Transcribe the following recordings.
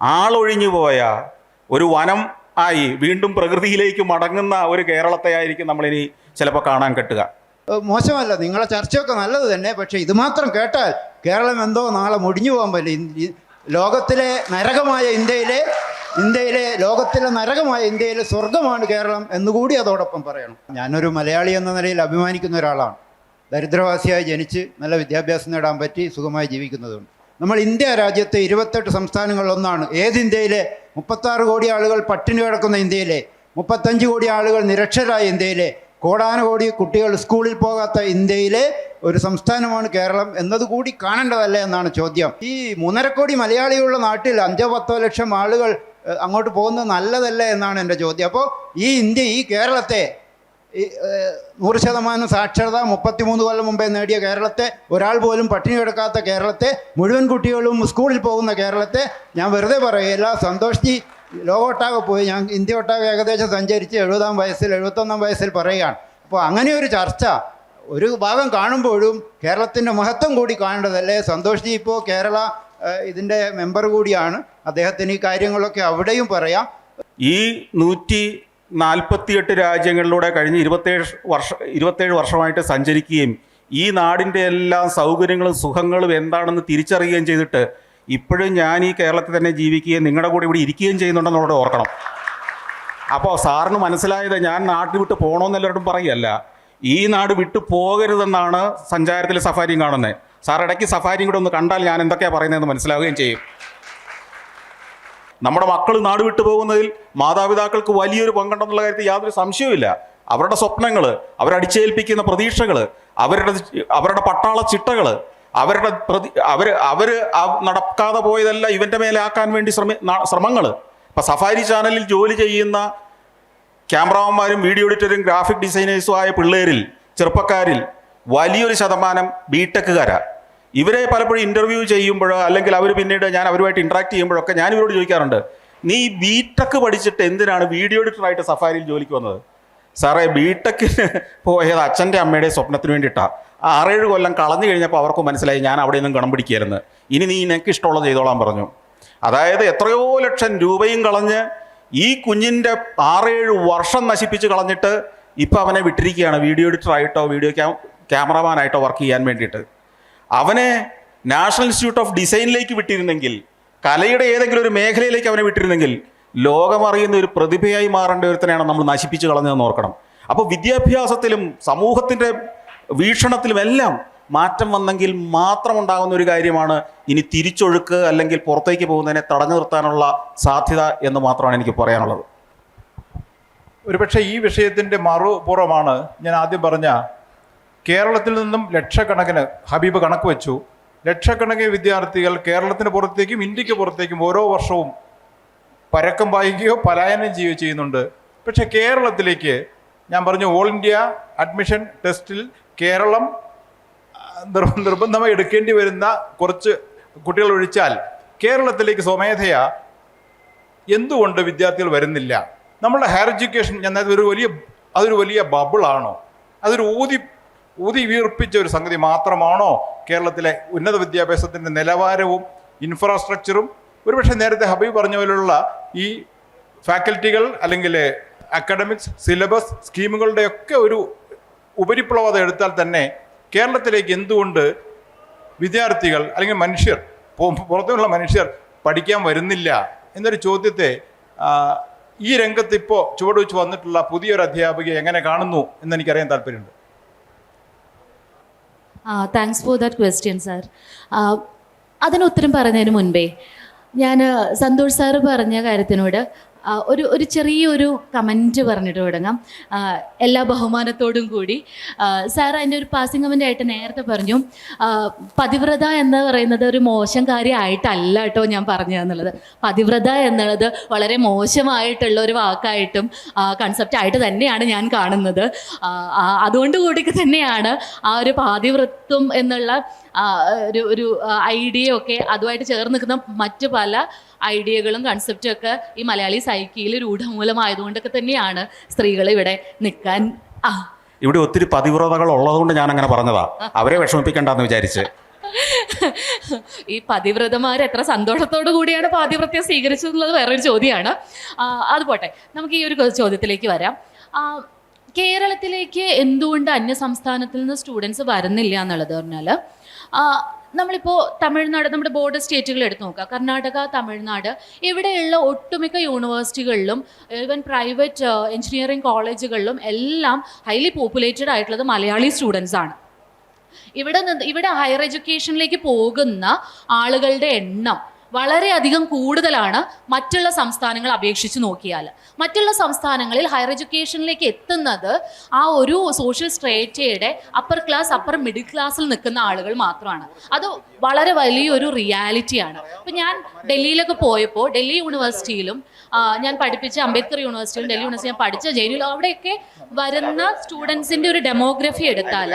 ആളൊഴിഞ്ഞു പോയ ഒരു വനം ആയി വീണ്ടും പ്രകൃതിയിലേക്ക് മടങ്ങുന്ന ഒരു കേരളത്തെ ആയിരിക്കും നമ്മളിനി ചിലപ്പോൾ കാണാൻ കെട്ടുക. മോശമല്ല. നിങ്ങളെ ചർച്ചയൊക്കെ നല്ലത് തന്നെ. പക്ഷേ ഇത് മാത്രം കേട്ടാൽ കേരളം എന്തോ നാളെ മുടിഞ്ഞു പോകാൻ പറ്റില്ല. ലോകത്തിലെ നരകമായ ഇന്ത്യയിലെ ഇന്ത്യയിലെ ലോകത്തിലെ നരകമായ ഇന്ത്യയിലെ സ്വർഗമാണ് കേരളം എന്നുകൂടി അതോടൊപ്പം പറയണം. ഞാനൊരു മലയാളി എന്ന നിലയിൽ അഭിമാനിക്കുന്ന ഒരാളാണ്. ദരിദ്രവാസിയായി ജനിച്ച് നല്ല വിദ്യാഭ്യാസം നേടാൻ പറ്റി സുഖമായി ജീവിക്കുന്നതുകൊണ്ട്. നമ്മൾ ഇന്ത്യ രാജ്യത്തെ ഇരുപത്തെട്ട് സംസ്ഥാനങ്ങളിലൊന്നാണ് ഏത് ഇന്ത്യയിലെ? മുപ്പത്താറ് കോടി ആളുകൾ പട്ടിണി കിടക്കുന്ന ഇന്ത്യയിലെ. മുപ്പത്തഞ്ച് കോടി ആളുകൾ നിരക്ഷരായ ഇന്ത്യയിലെ. കോടാനുകോടി കുട്ടികൾ സ്കൂളിൽ പോകാത്ത ഇന്ത്യയിലെ ഒരു സംസ്ഥാനമാണ് കേരളം എന്നതുകൂടി കാണേണ്ടതല്ലേ എന്നാണ് ചോദ്യം. ഈ മൂന്നര കോടി മലയാളികളുള്ള നാട്ടിൽ അഞ്ചോ പത്തോ ലക്ഷം ആളുകൾ അങ്ങോട്ട് പോകുന്നത് നല്ലതല്ല എന്നാണ് എന്റെ ചോദ്യം. അപ്പോൾ ഈ ഇന്ത്യ ഈ കേരളത്തെ നൂറ് ശതമാനം സാക്ഷരത മുപ്പത്തിമൂന്ന് കൊല്ലം മുമ്പേ നേടിയ കേരളത്തെ ഒരാൾ പോലും പട്ടിണി കിടക്കാത്ത കേരളത്തെ മുഴുവൻ കുട്ടികളും സ്കൂളിൽ പോകുന്ന കേരളത്തെ ഞാൻ വെറുതെ പറയുകയില്ല സന്തോഷ് ജി ലോകമൊട്ടാകെ പോയി. ഞാൻ ഇന്ത്യ ഒട്ടാകെ ഏകദേശം സഞ്ചരിച്ച് എഴുപതാം വയസ്സിൽ എഴുപത്തൊന്നാം വയസ്സിൽ പറയുകയാണ്. അപ്പോൾ അങ്ങനെ ഒരു ചർച്ച ഒരു ഭാഗം കാണുമ്പോഴും കേരളത്തിന്റെ മഹത്വം കൂടി കാണേണ്ടതല്ലേ? സന്തോഷ് ജി ഇപ്പോൾ കേരള ഇതിന്റെ മെമ്പർ കൂടിയാണ്. അദ്ദേഹത്തിന് ഈ കാര്യങ്ങളൊക്കെ അവിടെയും പറയാം. ഈ നൂറ്റി നാൽപ്പത്തിയെട്ട് രാജ്യങ്ങളിലൂടെ കഴിഞ്ഞ് ഇരുപത്തേഴ് വർഷം ഇരുപത്തേഴ് വർഷമായിട്ട് സഞ്ചരിക്കുകയും ഈ നാടിന്റെ എല്ലാ സൗകര്യങ്ങളും സുഖങ്ങളും എന്താണെന്ന് തിരിച്ചറിയുകയും ചെയ്തിട്ട് ഇപ്പോഴും ഞാൻ ഈ കേരളത്തിൽ തന്നെ ജീവിക്കുകയും നിങ്ങളുടെ കൂടെ ഇവിടെ ഇരിക്കുകയും ചെയ്യുന്നുണ്ടെന്നുള്ളത് ഓർക്കണം. അപ്പോൾ സാറിന് മനസ്സിലായത് ഞാൻ നാട്ടിൽ വിട്ട് പോകണമെന്ന് പറയല്ല ഈ നാട് വിട്ടു പോകരുതെന്നാണ് സഞ്ചാരത്തിൽ സഫാരിയും കാണുന്നത്. സാർ ഇടയ്ക്ക് സഫാരിയും കൂടെ ഒന്ന് കണ്ടാൽ ഞാൻ എന്തൊക്കെയാണ് പറയുന്നതെന്ന് മനസ്സിലാവുകയും ചെയ്യും. നമ്മുടെ മക്കൾ നാട് വിട്ടു പോകുന്നതിൽ മാതാപിതാക്കൾക്ക് വലിയൊരു പങ്കുണ്ടെന്നുള്ള കാര്യത്തിൽ യാതൊരു സംശയവുമില്ല. അവരുടെ സ്വപ്നങ്ങൾ അവരടിച്ചേൽപ്പിക്കുന്ന പ്രതീക്ഷകൾ അവരുടെ അവരുടെ പട്ടാള ചിട്ടകൾ അവരുടെ പ്രതി അവർ അവർ നടക്കാതെ പോയതല്ല ഇവന്റെ മേലെ ആക്കാൻ വേണ്ടി ശ്രമ ശ്രമങ്ങൾ ഇപ്പം സഫാരി ചാനലിൽ ജോലി ചെയ്യുന്ന ക്യാമറാമാന്മാരും വീഡിയോ എഡിറ്ററും ഗ്രാഫിക് ഡിസൈനേഴ്സും ആയ പിള്ളേരിൽ ചെറുപ്പക്കാരിൽ വലിയൊരു ശതമാനം ബിടെക്കുകാരാ ഇവരെ പലപ്പോഴും ഇന്റർവ്യൂ ചെയ്യുമ്പോഴോ അല്ലെങ്കിൽ അവർ പിന്നീട് ഞാൻ അവരുമായിട്ട് ഇൻട്രാക്ട് ചെയ്യുമ്പോഴൊക്കെ ഞാൻ ഇവരോട് ചോദിക്കാറുണ്ട് നീ ബിടെക് പഠിച്ചിട്ട് എന്തിനാണ് വീഡിയോ എഡിറ്ററായിട്ട് സഫാരിയിൽ ജോലിക്ക് വന്നത്? സാറേ ബിടെക്കിന് പോയത് അച്ഛന്റെ അമ്മയുടെ സ്വപ്നത്തിന് വേണ്ടിയിട്ടാണ് ആറേഴ് കൊല്ലം കളഞ്ഞു കഴിഞ്ഞപ്പോൾ അവർക്ക് മനസ്സിലായി ഞാൻ അവിടെ നിന്നും ഗണം പിടിക്കുകയായിരുന്നു. ഇനി നീ നിനക്ക് ഇഷ്ടമുള്ള ചെയ്തോളാൻ പറഞ്ഞു. അതായത് എത്രയോ ലക്ഷം രൂപയും കളഞ്ഞ് ഈ കുഞ്ഞിന്റെ ആറേഴ് വർഷം നശിപ്പിച്ച് കളഞ്ഞിട്ട് ഇപ്പം അവനെ വിട്ടിരിക്കുകയാണ് വീഡിയോ എഡിറ്ററായിട്ടോ വീഡിയോ ക്യാ ക്യാമറമാനായിട്ടോ വർക്ക് ചെയ്യാൻ വേണ്ടിയിട്ട്. അവനെ നാഷണൽ ഇൻസ്റ്റിറ്റ്യൂട്ട് ഓഫ് ഡിസൈനിലേക്ക് വിട്ടിരുന്നെങ്കിൽ കലയുടെ ഏതെങ്കിലും ഒരു മേഖലയിലേക്ക് അവനെ വിട്ടിരുന്നെങ്കിൽ ലോകമറിയുന്ന ഒരു പ്രതിഭയായി മാറേണ്ട ഒരുത്തനെയാണ് നമ്മൾ നശിപ്പിച്ച് കളഞ്ഞതെന്ന് ഓർക്കണം. അപ്പോൾ വിദ്യാഭ്യാസത്തിലും സമൂഹത്തിന്റെ വീക്ഷണത്തിലും എല്ലാം മാറ്റം വന്നെങ്കിൽ മാത്രം ഉണ്ടാകുന്ന ഒരു കാര്യമാണ് ഇനി തിരിച്ചൊഴുക്ക് അല്ലെങ്കിൽ പുറത്തേക്ക് പോകുന്നതിനെ തടഞ്ഞു നിർത്താനുള്ള സാധ്യത എന്ന് മാത്രമാണ് എനിക്ക് പറയാനുള്ളത്. ഒരുപക്ഷെ ഈ വിഷയത്തിന്റെ മറുപുറമാണ് ഞാൻ ആദ്യം പറഞ്ഞ കേരളത്തിൽ നിന്നും ലക്ഷക്കണക്കിന് ഹബീബ് കണക്ക് വെച്ചു. ലക്ഷക്കണക്കിന് വിദ്യാർത്ഥികൾ കേരളത്തിന് പുറത്തേക്കും ഇന്ത്യയ്ക്ക് പുറത്തേക്കും ഓരോ വർഷവും പരക്കം വായിക്കുകയോ പലായനം ചെയ്യുകയോ ചെയ്യുന്നുണ്ട്. പക്ഷേ കേരളത്തിലേക്ക് ഞാൻ പറഞ്ഞു ഓൾ ഇന്ത്യ അഡ്മിഷൻ ടെസ്റ്റിൽ കേരളം നിർബ നിർ- നിർബന്ധമായി എടുക്കേണ്ടി വരുന്ന കുറച്ച് കുട്ടികൾ ഒഴിച്ചാൽ കേരളത്തിലേക്ക് സ്വമേധയാ എന്തുകൊണ്ട് വിദ്യാർത്ഥികൾ വരുന്നില്ല? നമ്മുടെ ഹയർ എഡ്യൂക്കേഷൻ ഞാൻ ഒരു വലിയ അതൊരു വലിയ ബബിളാണോ? അതൊരു ഊതി ഊതി വീർപ്പിച്ച ഒരു സംഗതി മാത്രമാണോ കേരളത്തിലെ ഉന്നത വിദ്യാഭ്യാസത്തിന്റെ നിലവാരവും ഇൻഫ്രാസ്ട്രക്ചറും ഒരുപക്ഷെ നേരത്തെ ഹബീബ് പറഞ്ഞ പോലുള്ള ഈ ഫാക്കൽറ്റികൾ അല്ലെങ്കിൽ അക്കാഡമിക്സ് സിലബസ് സ്കീമുകളുടെയൊക്കെ ഒരു ഉപരിപ്ലവത എടുത്താൽ തന്നെ കേരളത്തിലേക്ക് എന്തുകൊണ്ട് വിദ്യാർത്ഥികൾ അല്ലെങ്കിൽ മനുഷ്യർ പുറത്തുള്ള മനുഷ്യർ പഠിക്കാൻ വരുന്നില്ല എന്നൊരു ചോദ്യത്തെ ഈ രംഗത്ത് ഇപ്പോൾ ചുവടുവെച്ച് വന്നിട്ടുള്ള പുതിയൊരു അധ്യാപികയെ എങ്ങനെ കാണുന്നു എന്നെനിക്കറിയാൻ താല്പര്യമുണ്ട്. Thanks for that question sir അതിന് ഉത്തരം പറഞ്ഞതിന് മുൻപേ ഞാൻ സന്തോഷ് സാറ് പറഞ്ഞ കാര്യത്തിനോട് ഒരു ഒരു ചെറിയൊരു കമന്റ് പറഞ്ഞിട്ട് തുടങ്ങാം. എല്ലാ ബഹുമാനത്തോടും കൂടി. സാർ അതിന്റെ ഒരു പാസിംഗ് കമന്റ് ആയിട്ട് നേരത്തെ പറഞ്ഞു. പതിവ്രത എന്ന് പറയുന്നത് ഒരു മോശം കാര്യമായിട്ടല്ല കേട്ടോ ഞാൻ പറഞ്ഞു എന്നുള്ളത്. പതിവ്രത എന്നുള്ളത് വളരെ മോശമായിട്ടുള്ള ഒരു വാക്കായിട്ടും കൺസെപ്റ്റ് ആയിട്ട് തന്നെയാണ് ഞാൻ കാണുന്നത്. അതുകൊണ്ട് കൂടി തന്നെയാണ് ആ ഒരു പാതിവൃത്വം എന്നുള്ള ഒരു ഒരു ഐഡിയ ഒക്കെ അതുമായിട്ട് ചേർന്ന് നിൽക്കുന്ന മറ്റു പല ഐഡിയകളും കൺസെപ്റ്റും ഒക്കെ ഈ മലയാളി സൈക്കിയിൽ രൂഢമൂലമായതുകൊണ്ടൊക്കെ തന്നെയാണ് സ്ത്രീകൾ ഇവിടെ നിൽക്കാൻ ആ. ഇവിടെ ഒത്തിരി പതിവ്രതകൾ ഉള്ളതുകൊണ്ട് ഞാൻ അങ്ങനെ പറഞ്ഞതാ. അവരെ വിഷമിപ്പിക്കണ്ടെന്ന് വിചാരിച്ച്. ഈ പതിവ്രതമാർ എത്ര സന്തോഷത്തോടു കൂടിയാണ് പാതിവ്രത്യം സ്വീകരിച്ചതെന്നുള്ളത് വേറൊരു ചോദ്യമാണ്. അത് പോട്ടെ. നമുക്ക് ഈ ഒരു ചോദ്യത്തിലേക്ക് വരാം. കേരളത്തിലേക്ക് എന്തുകൊണ്ട് അന്യ സംസ്ഥാനത്തിൽ നിന്ന് സ്റ്റുഡൻസ് വരുന്നില്ല എന്നുള്ളത് പറഞ്ഞാൽ നമ്മളിപ്പോൾ തമിഴ്നാട് നമ്മുടെ ബോർഡർ സ്റ്റേറ്റുകൾ എടുത്ത് നോക്കുക. കർണാടക തമിഴ്നാട് ഇവിടെയുള്ള ഒട്ടുമിക്ക യൂണിവേഴ്സിറ്റികളിലും ഈവൻ പ്രൈവറ്റ് എഞ്ചിനീയറിംഗ് കോളേജുകളിലും എല്ലാം ഹൈലി പോപ്പുലേറ്റഡ് ആയിട്ടുള്ളത് മലയാളി സ്റ്റുഡൻസ് ആണ്. ഇവിടെ നിന്ന് ഇവിടെ ഹയർ എഡ്യൂക്കേഷനിലേക്ക് പോകുന്ന ആളുകളുടെ എണ്ണം വളരെയധികം കൂടുതലാണ് മറ്റുള്ള സംസ്ഥാനങ്ങൾ അപേക്ഷിച്ച് നോക്കിയാൽ മറ്റുള്ള സംസ്ഥാനങ്ങളിൽ ഹയർ എഡ്യൂക്കേഷനിലേക്ക് എത്തുന്നത് ആ ഒരു സോഷ്യൽ സ്ട്രേറ്റയുടെ അപ്പർ ക്ലാസ് അപ്പർ മിഡിൽ ക്ലാസ്സിൽ നിൽക്കുന്ന ആളുകൾ മാത്രമാണ്. അത് വളരെ വലിയൊരു റിയാലിറ്റിയാണ് ഇപ്പം ഞാൻ ഡൽഹിയിലൊക്കെ പോയപ്പോൾ ഡൽഹി യൂണിവേഴ്സിറ്റിയിലും ഞാൻ പഠിപ്പിച്ച അംബേദ്കർ യൂണിവേഴ്സിറ്റിയിലും ഡൽഹി യൂണിവേഴ്സിറ്റി ഞാൻ പഠിച്ച ജയിലും അവിടെയൊക്കെ വരുന്ന സ്റ്റുഡൻസിന്റെ ഒരു ഡെമോഗ്രഫി എടുത്താൽ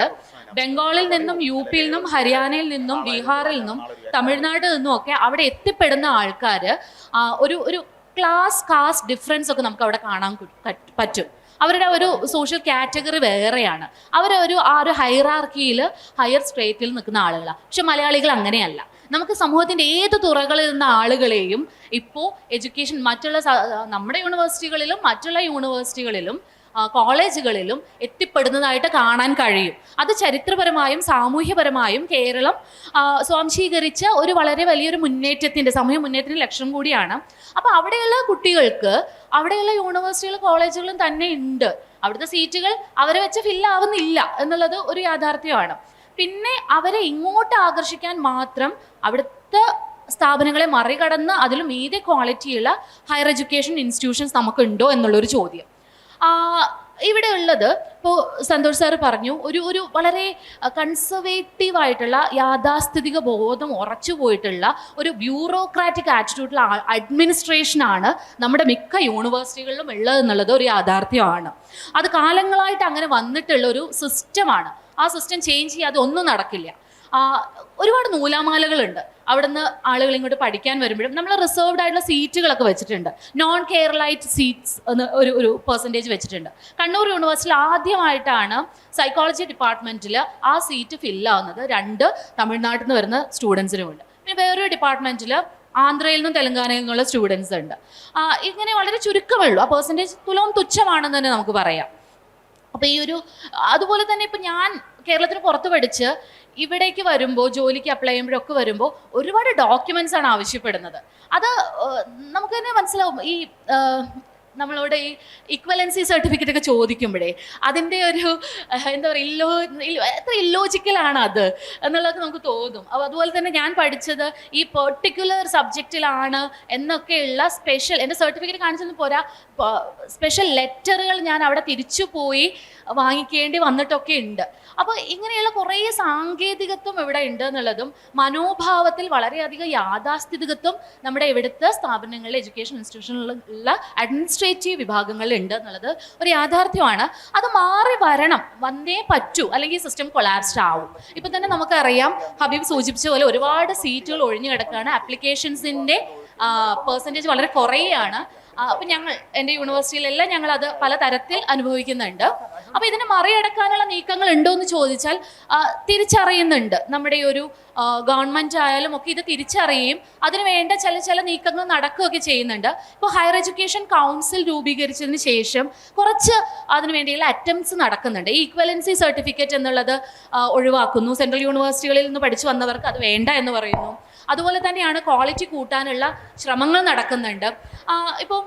ബംഗാളിൽ നിന്നും യു പിയിൽ നിന്നും ഹരിയാനയിൽ നിന്നും ബീഹാറിൽ നിന്നും തമിഴ്നാട്ടിൽ നിന്നും ഒക്കെ അവിടെ എത്തിപ്പെടുന്ന ആൾക്കാർ ഒരു ഒരു ക്ലാസ് കാസ്റ്റ് ഡിഫറൻസ് ഒക്കെ നമുക്ക് അവിടെ കാണാൻ പറ്റും. അവരുടെ ഒരു സോഷ്യൽ കാറ്റഗറി വേറെയാണ്. അവരൊരു ആ ഒരു ഹൈറാർക്കിയിൽ ഹയർ സ്ട്രേറ്റിൽ നിൽക്കുന്ന ആളുകളാണ് പക്ഷെ മലയാളികൾ അങ്ങനെയല്ല. നമുക്ക് സമൂഹത്തിന്റെ ഏത് തുറകളിൽ നിന്ന ആളുകളെയും ഇപ്പോൾ എഡ്യൂക്കേഷൻ മറ്റുള്ള നമ്മുടെ യൂണിവേഴ്സിറ്റികളിലും മറ്റുള്ള യൂണിവേഴ്സിറ്റികളിലും കോളേജുകളിലും എത്തിപ്പെടുന്നതായിട്ട് കാണാൻ കഴിയും. അത് ചരിത്രപരമായും സാമൂഹ്യപരമായും കേരളം സ്വാംശീകരിച്ച ഒരു വളരെ വലിയൊരു മുന്നേറ്റത്തിന്റെ സാമൂഹ്യ മുന്നേറ്റത്തിന്റെ ലക്ഷ്യം കൂടിയാണ്. അപ്പോൾ അവിടെയുള്ള കുട്ടികൾക്ക് അവിടെയുള്ള യൂണിവേഴ്സിറ്റികളും കോളേജുകളും തന്നെ ഉണ്ട്. അവിടുത്തെ സീറ്റുകൾ അവരെ വെച്ച് ഫില്ലാവുന്നില്ല എന്നുള്ളത് ഒരു യാഥാർത്ഥ്യമാണ്. പിന്നെ അവരെ ഇങ്ങോട്ട് ആകർഷിക്കാൻ മാത്രം അവിടുത്തെ സ്ഥാപനങ്ങളെ മറികടന്ന് അതിലും ഏത് ക്വാളിറ്റിയുള്ള ഹയർ എഡ്യൂക്കേഷൻ ഇൻസ്റ്റിറ്റ്യൂഷൻസ് നമുക്കുണ്ടോ എന്നുള്ളൊരു ചോദ്യം. ഇവിടെ ഉള്ളത് ഇപ്പോൾ സന്തോഷ് സാറ് പറഞ്ഞു ഒരു ഒരു വളരെ കൺസർവേറ്റീവ് ആയിട്ടുള്ള യാഥാസ്ഥിതിക ബോധം ഉറച്ചു പോയിട്ടുള്ള ഒരു ബ്യൂറോക്രാറ്റിക് ആറ്റിറ്റ്യൂഡിലുള്ള അഡ്മിനിസ്ട്രേഷനാണ് നമ്മുടെ മിക്ക യൂണിവേഴ്സിറ്റികളിലും ഉള്ളത് എന്നുള്ളത് ഒരു യാഥാർത്ഥ്യമാണ്. അത് കാലങ്ങളായിട്ട് അങ്ങനെ വന്നിട്ടുള്ള ഒരു സിസ്റ്റമാണ് ആ സിസ്റ്റം ചേഞ്ച് ചെയ്യാതെ ഒന്നും നടക്കില്ല. ഒരുപാട് നൂലാമാലകളുണ്ട്. അവിടുന്ന് ആളുകൾ ഇങ്ങോട്ട് പഠിക്കാൻ വരുമ്പോഴും നമ്മൾ റിസർവ്ഡ് ആയിട്ടുള്ള സീറ്റുകളൊക്കെ വെച്ചിട്ടുണ്ട്. നോൺ കേരളൈറ്റ് സീറ്റ്സ് എന്ന് ഒരു ഒരു പെർസെന്റേജ് വെച്ചിട്ടുണ്ട്. കണ്ണൂർ യൂണിവേഴ്സിറ്റിയിൽ ആദ്യമായിട്ടാണ് സൈക്കോളജി ഡിപ്പാർട്ട്മെന്റിൽ ആ സീറ്റ് ഫില്ലാവുന്നത് രണ്ട് തമിഴ്നാട്ടിൽ നിന്ന് വരുന്ന സ്റ്റുഡൻസിനുമുണ്ട് പിന്നെ വേറൊരു ഡിപ്പാർട്ട്മെന്റിൽ ആന്ധ്രയിൽ നിന്നും തെലങ്കാനയിൽ നിന്നുള്ള സ്റ്റുഡൻസ് ഉണ്ട്. ഇങ്ങനെ വളരെ ചുരുക്കമേ ഉള്ളൂ ആ പെർസെന്റേജ് തുലവും തുച്ഛമാണെന്ന് തന്നെ നമുക്ക് പറയാം. അപ്പോൾ ഈ ഒരു അതുപോലെ തന്നെ ഇപ്പം ഞാൻ കേരളത്തിന് പുറത്ത് പഠിച്ച് ഇവിടേക്ക് വരുമ്പോൾ ജോലിക്ക് അപ്ലൈ ചെയ്യുമ്പോഴൊക്കെ വരുമ്പോൾ ഒരുപാട് ഡോക്യുമെന്റ്സ് ആണ് ആവശ്യപ്പെടുന്നത്. അത് നമുക്ക് തന്നെ മനസ്സിലാവും. ഈ നമ്മളോട് ഈ ഇക്വലൻസി സർട്ടിഫിക്കറ്റ് ഒക്കെ ചോദിക്കുമ്പോഴേ അതിന്റെ ഒരു എന്താ പറയുക ഇല്ലോ ഇല്ലോ- എത്ര ഇല്ലോജിക്കലാണ് അത് എന്നുള്ളത് നമുക്ക് തോന്നും. അപ്പോൾ അതുപോലെ തന്നെ ഞാൻ പഠിച്ചത് ഈ പെർട്ടിക്കുലർ സബ്ജക്റ്റിലാണ് എന്നൊക്കെയുള്ള സ്പെഷ്യൽ എന്റെ സർട്ടിഫിക്കറ്റ് കാണിച്ചൊന്നും പോരാ സ്പെഷ്യൽ ലെറ്ററുകൾ ഞാൻ അവിടെ തിരിച്ചു പോയി വാങ്ങിക്കേണ്ടി വന്നിട്ടൊക്കെ ഉണ്ട്. അപ്പോൾ ഇങ്ങനെയുള്ള കുറേ സാങ്കേതികത്വം ഇവിടെ ഉണ്ട് എന്നുള്ളതും മനോഭാവത്തിൽ വളരെയധികം യാഥാസ്ഥിതികത്വം നമ്മുടെ ഇവിടുത്തെ സ്ഥാപനങ്ങളിൽ എഡ്യൂക്കേഷൻ ഇൻസ്റ്റിറ്റ്യൂഷനിലുള്ള അഡ്മിനിസ്ട്രേറ്റീവ് വിഭാഗങ്ങളിൽ ഉണ്ട് എന്നുള്ളത് ഒരു യാഥാർത്ഥ്യമാണ്. അത് മാറി വരണം. വന്നേ പറ്റൂ. അല്ലെങ്കിൽ സിസ്റ്റം കൊളാപ്സ്ഡ് ആവും. ഇപ്പം തന്നെ നമുക്കറിയാം ഹബീബ് സൂചിപ്പിച്ച പോലെ ഒരുപാട് സീറ്റുകൾ ഒഴിഞ്ഞു കിടക്കുകയാണ്. ആപ്ലിക്കേഷൻസിന്റെ പെർസെന്റേജ് വളരെ കുറയുകയാണ് അപ്പം ഞങ്ങൾ എന്റെ യൂണിവേഴ്സിറ്റിയിലെല്ലാം ഞങ്ങൾ അത് പല തരത്തിൽ അനുഭവിക്കുന്നുണ്ട്. അപ്പോൾ ഇതിനെ മറികടക്കാനുള്ള നീക്കങ്ങൾ ഉണ്ടോ എന്ന് ചോദിച്ചാൽ തിരിച്ചറിയുന്നുണ്ട്. നമ്മുടെ ഒരു ഗവൺമെന്റ് ആയാലും ഒക്കെ ഇത് തിരിച്ചറിയുകയും അതിന് വേണ്ട ചില ചില നീക്കങ്ങൾ നടക്കുകയൊക്കെ ചെയ്യുന്നുണ്ട്. ഇപ്പോൾ ഹയർ എഡ്യൂക്കേഷൻ കൗൺസിൽ രൂപീകരിച്ചതിന് ശേഷം കുറച്ച് അതിന് വേണ്ടിയുള്ള അറ്റംപ്റ്റ്സ് നടക്കുന്നുണ്ട്. ഈക്വലൻസി സർട്ടിഫിക്കറ്റ് എന്നുള്ളത് ഒഴിവാക്കുന്നു. സെൻട്രൽ യൂണിവേഴ്സിറ്റികളിൽ നിന്ന് പഠിച്ചു വന്നവർക്ക് അത് വേണ്ട എന്ന് പറയുന്നു. അതുപോലെ തന്നെയാണ് ക്വാളിറ്റി കൂട്ടാനുള്ള ശ്രമങ്ങൾ നടക്കുന്നുണ്ട്. ഇപ്പോൾ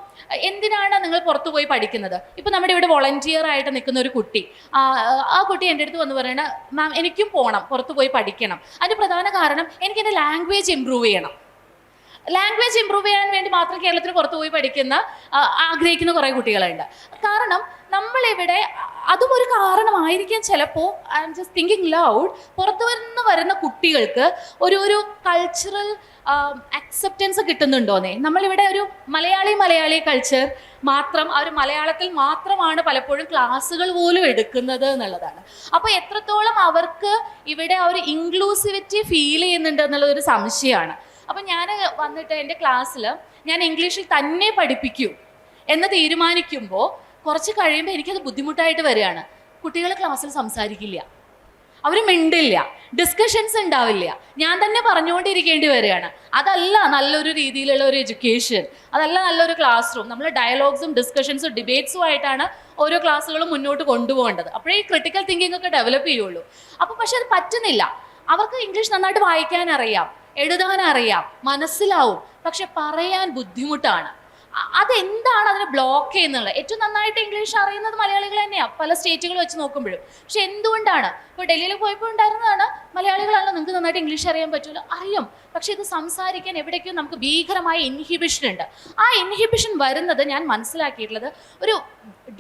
എന്തിനാണ് നിങ്ങൾ പുറത്തു പോയി പഠിക്കുന്നത്? ഇപ്പോൾ നമ്മുടെ ഇവിടെ വോളണ്ടിയർ ആയിട്ട് നിൽക്കുന്ന ഒരു കുട്ടി ആ, കുട്ടി എന്റെ അടുത്ത് വന്ന് പറയണ മാം എനിക്കും പോകണം പുറത്തു പോയി പഠിക്കണം. അതിന്റെ പ്രധാന കാരണം എനിക്ക് എന്റെ ലാംഗ്വേജ് ഇമ്പ്രൂവ് ചെയ്യണം. ലാംഗ്വേജ് ഇമ്പ്രൂവ് ചെയ്യാൻ വേണ്ടി മാത്രം കേരളത്തിന് പുറത്തു പോയി പഠിക്കുന്ന ആഗ്രഹിക്കുന്ന കുറേ കുട്ടികളുണ്ട്. കാരണം നമ്മളിവിടെ അതും ഒരു കാരണമായിരിക്കാം ചിലപ്പോൾ I'm just thinking loud പുറത്തു വരുന്ന വരുന്ന കുട്ടികൾക്ക് ഒരു ഒരു കൾച്ചറൽ അക്സെപ്റ്റൻസ് കിട്ടുന്നുണ്ടോന്നേ. നമ്മളിവിടെ ഒരു മലയാളി മലയാളി കൾച്ചർ മാത്രം ആ ഒരു മലയാളത്തിൽ മാത്രമാണ് പലപ്പോഴും ക്ലാസ്സുകൾ പോലും എടുക്കുന്നത് എന്നുള്ളതാണ്. അപ്പോൾ എത്രത്തോളം അവർക്ക് ഇവിടെ ആ ഒരു ഇൻക്ലൂസിവിറ്റി ഫീൽ ചെയ്യുന്നുണ്ട് എന്നുള്ളതൊരു സംശയമാണ്. അപ്പം ഞാൻ വന്നിട്ട് എന്റെ ക്ലാസ്സിൽ ഞാൻ ഇംഗ്ലീഷിൽ തന്നെ പഠിപ്പിക്കും എന്ന് തീരുമാനിക്കുമ്പോൾ കുറച്ച് കഴിയുമ്പോൾ എനിക്കത് ബുദ്ധിമുട്ടായിട്ട് വരികയാണ്. കുട്ടികൾ ക്ലാസ്സിൽ സംസാരിക്കില്ല. അവർ മിണ്ടില്ല. ഡിസ്കഷൻസ് ഉണ്ടാവില്ല. ഞാൻ തന്നെ പറഞ്ഞുകൊണ്ടിരിക്കേണ്ടി വരികയാണ്. അതല്ല നല്ലൊരു രീതിയിലുള്ള ഒരു എഡ്യൂക്കേഷൻ അതല്ല നല്ലൊരു ക്ലാസ് റൂം നമ്മൾ ഡയലോഗ്സും ഡിസ്കഷൻസും ഡിബേറ്റ്സും ആയിട്ടാണ് ഓരോ ക്ലാസ്സുകളും മുന്നോട്ട് കൊണ്ടുപോകേണ്ടത്. അപ്പോഴേ ഈ ക്രിട്ടിക്കൽ തിങ്കിങ് ഒക്കെ ഡെവലപ്പ് ചെയ്യുള്ളൂ. അപ്പോൾ പക്ഷെ അത് പറ്റുന്നില്ല. അവർക്ക് ഇംഗ്ലീഷ് നന്നായിട്ട് വായിക്കാൻ അറിയാം. എഴുതാൻ അറിയാം മനസ്സിലാവും പക്ഷെ പറയാൻ ബുദ്ധിമുട്ടാണ്. അതെന്താണ് അതിനെ ബ്ലോക്ക് ചെയ്യുന്നത് ഏറ്റവും നന്നായിട്ട് ഇംഗ്ലീഷ് അറിയുന്നത് മലയാളികൾ തന്നെയാണ് പല സ്റ്റേറ്റുകൾ വെച്ച് നോക്കുമ്പോഴും. പക്ഷെ എന്തുകൊണ്ടാണ്? ഇപ്പോൾ ഡൽഹിയിൽ പോയപ്പോൾ ഉണ്ടായിരുന്നതാണ് മലയാളികളാണല്ലോ നിങ്ങൾക്ക് നന്നായിട്ട് ഇംഗ്ലീഷ് അറിയാൻ പറ്റുമല്ലോ? അറിയും പക്ഷെ ഇത് സംസാരിക്കാൻ എവിടേക്കും നമുക്ക് ഭീകരമായ ഇൻഹിബിഷൻ ഉണ്ട്. ആ ഇൻഹിബിഷൻ വരുന്നത് ഞാൻ മനസ്സിലാക്കിയിട്ടുള്ളത് ഒരു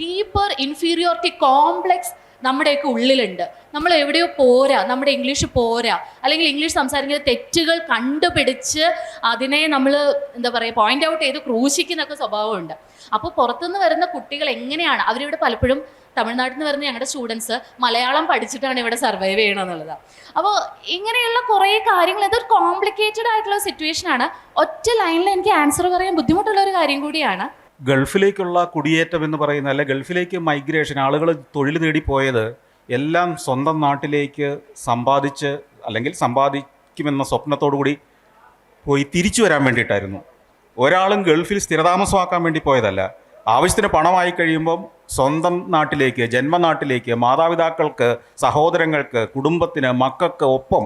ഡീപ്പർ ഇൻഫീരിയോറിറ്റി കോംപ്ലെക്സ് നമ്മുടെയൊക്കെ ഉള്ളിലുണ്ട്. നമ്മൾ എവിടെയോ പോരാ. നമ്മുടെ ഇംഗ്ലീഷ് പോരാ. അല്ലെങ്കിൽ ഇംഗ്ലീഷ് സംസാരിക്കുന്ന തെറ്റുകൾ കണ്ടുപിടിച്ച് അതിനെ നമ്മൾ എന്താ പറയുക പോയിന്റ് ഔട്ട് ചെയ്ത് ക്രൂശിക്കുന്നൊക്കെ സ്വഭാവമുണ്ട്. അപ്പോൾ പുറത്തുനിന്ന് വരുന്ന കുട്ടികൾ എങ്ങനെയാണ്? അവരിവിടെ പലപ്പോഴും തമിഴ്നാട്ടിൽ നിന്ന് വരുന്ന ഞങ്ങളുടെ സ്റ്റുഡൻസ് മലയാളം പഠിച്ചിട്ടാണ് ഇവിടെ സർവൈവ് ചെയ്യണമെന്നുള്ളത് അപ്പോൾ ഇങ്ങനെയുള്ള കുറേ കാര്യങ്ങൾ ഇതൊരു കോംപ്ലിക്കേറ്റഡ് ആയിട്ടുള്ള സിറ്റുവേഷൻ ആണ്. ഒറ്റ ലൈനിൽ എനിക്ക് ആൻസർ പറയാൻ ബുദ്ധിമുട്ടുള്ള ഒരു കാര്യം കൂടിയാണ്. ഗൾഫിലേക്കുള്ള കുടിയേറ്റം എന്ന് പറയുന്ന അല്ലെ ഗൾഫിലേക്ക് മൈഗ്രേഷൻ ആളുകൾ തൊഴിൽ നേടി പോയത് എല്ലാം സ്വന്തം നാട്ടിലേക്ക് സമ്പാദിച്ച് അല്ലെങ്കിൽ സമ്പാദിക്കുമെന്ന സ്വപ്നത്തോടു കൂടി പോയി തിരിച്ചു വരാൻ വേണ്ടിയിട്ടായിരുന്നു. ഒരാളും ഗൾഫിൽ സ്ഥിരതാമസമാക്കാൻ വേണ്ടി പോയതല്ല. ആവശ്യത്തിന് പണമായി കഴിയുമ്പം സ്വന്തം നാട്ടിലേക്ക് ജന്മനാട്ടിലേക്ക് മാതാപിതാക്കൾക്ക് സഹോദരങ്ങൾക്ക് കുടുംബത്തിന് മക്കൾക്ക് ഒപ്പം